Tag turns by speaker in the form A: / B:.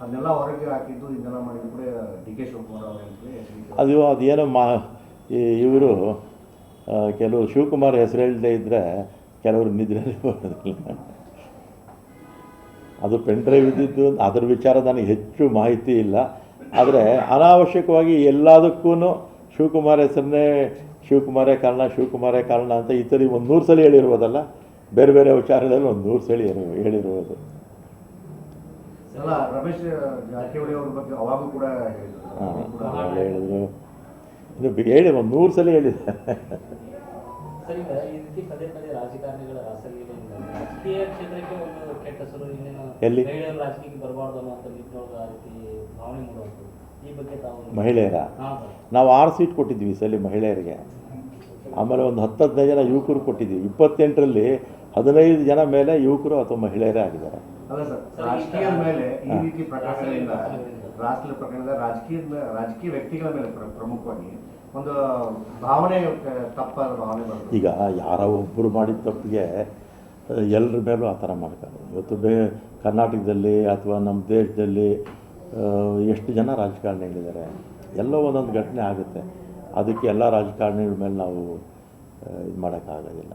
A: ಅದನ್ನೆಲ್ಲ ಹೊರಗೆ ಹಾಕಿದ್ದು ಇದೆಲ್ಲ ಡಿ ಅವರು
B: ಅದು ಅದೇನೋ ಮಾ ಇವರು ಕೆಲವು ಶಿವಕುಮಾರ್ ಹೆಸರು ಹೇಳದೇ ಇದ್ದರೆ ಕೆಲವರು ನಿದ್ರೆ ಅದು ಪೆನ್ ಡ್ರೈವ್ ಇದ್ದಿದ್ದು, ಅದ್ರ ವಿಚಾರ ನನಗೆ ಹೆಚ್ಚು ಮಾಹಿತಿ ಇಲ್ಲ. ಆದರೆ ಅನಾವಶ್ಯಕವಾಗಿ ಎಲ್ಲದಕ್ಕೂ ಶಿವಕುಮಾರ್ ಹೆಸರನ್ನೇ ಶಿವಕುಮಾರೇ ಕಾರಣ ಶಿವಕುಮಾರೇ ಕಾರಣ ಅಂತ ಈ ಥರ ಒಂದು ನೂರು ಸಲ ಹೇಳಿರ್ಬೋದಲ್ಲ ಬೇರೆ ಬೇರೆ ವಿಚಾರಗಳಲ್ಲಿ ಒಂದು ನೂರು ಸಲ ಹೇಳಿ- ಹೇಳಿರ್ಬೋದು
A: ಅಲ್ಲ ರಮೇಶ್ ಜಾರಕಿಹೊಳಿ ಅವ್ರ ಬಗ್ಗೆ ಅವಾಗೂ ಕೂಡ ಹೇಳಿದ್ರು.
B: ಇದು ಹೇಳಿ ಒಂದು ನೂರು ಸಲ ಹೇಳಿದ
C: ಸರ್ ಈಗ ಈ ರೀತಿ ಪದೇ ಪದೇ ರಾಜಕಾರಣಿಗಳ ರಾಸಲೀಲೆಯಿಂದ ರಾಜಕೀಯ ಕ್ಷೇತ್ರಕ್ಕೆ ಒಂದು ಕೆಟ್ಟ ಹೆಸರು ಇನ್ನೇನು
B: ಎಲ್ಲಿ?
C: ಮಹಿಳೆಯರು ರಾಜಕೀಯಕ್ಕೆ ಬರಬಾರ್ದು ಅನ್ನೋ ನಿಟ್ಟಿನೊಳಗೆ ಆ ರೀತಿ ಭಾವನೆ ಮೂಡುವಂಥದ್ದು ಈ ಬಗ್ಗೆ ತಾವು
B: ಮಹಿಳೆಯರ?
C: ಹಾಂ ಸರ್.
B: ನಾವು ಆರು ಸೀಟ್ ಕೊಟ್ಟಿದ್ವಿ ಈ ಸಲ ಮಹಿಳೆಯರಿಗೆ. ಆಮೇಲೆ ಒಂದು ಹತ್ತು ಹದಿನೈದು ಜನ ಯುವಕರು ಕೊಟ್ಟಿದ್ವಿ ಇಪ್ಪತ್ತೆಂಟರಲ್ಲಿ ಹದಿನೈದು ಜನ ಮೇಲೆ ಯುವಕರು ಅಥವಾ ಮಹಿಳೆಯರೇ ಆಗಿದ್ದಾರೆ.
A: ಅಲ್ಲ ಸರ್
C: ಈಗ-
A: ಮೇಲೆ ಈ ರೀತಿ ಪ್ರಕರಣಗಳಿಂದ
C: ರಾಷ್ಟ್ರೀಯ
A: ಪ್ರಕರಣದ ರಾಜಕೀಯದ ರಾಜಕೀಯ ವ್ಯಕ್ತಿಗಳ ಮೇಲೆ ಪ್ರಮುಖವಾಗಿ ಒಂದು ಭಾವನೆ ತಪ್ಪಾದ ಭಾವನೆ ಬರ್ತದೆ
B: ಈಗ ಯಾರೋ ಒಬ್ಬರು ಮಾಡಿದ ತಪ್ಪಿಗೆ ಎಲ್ಲರ ಮೇಲೂ ಆ ಥರ ಮಾಡ್ತಾರೆ. ಇವತ್ತು ಬೇ ಕರ್ನಾಟಕದಲ್ಲಿ ಅಥವಾ ನಮ್ಮ ದೇಶದಲ್ಲಿ ಎಷ್ಟು ಜನ ರಾಜಕಾರಣಿಗಳಿದ್ದಾರೆ ಎಲ್ಲೋ ಒಂದೊಂದು ಘಟನೆ ಆಗುತ್ತೆ. ಅದಕ್ಕೆ ಎಲ್ಲ ರಾಜಕಾರಣಿಗಳ ಮೇಲೆ ನಾವು ಇದು ಮಾಡೋಕ್ಕಾಗೋದಿಲ್ಲ.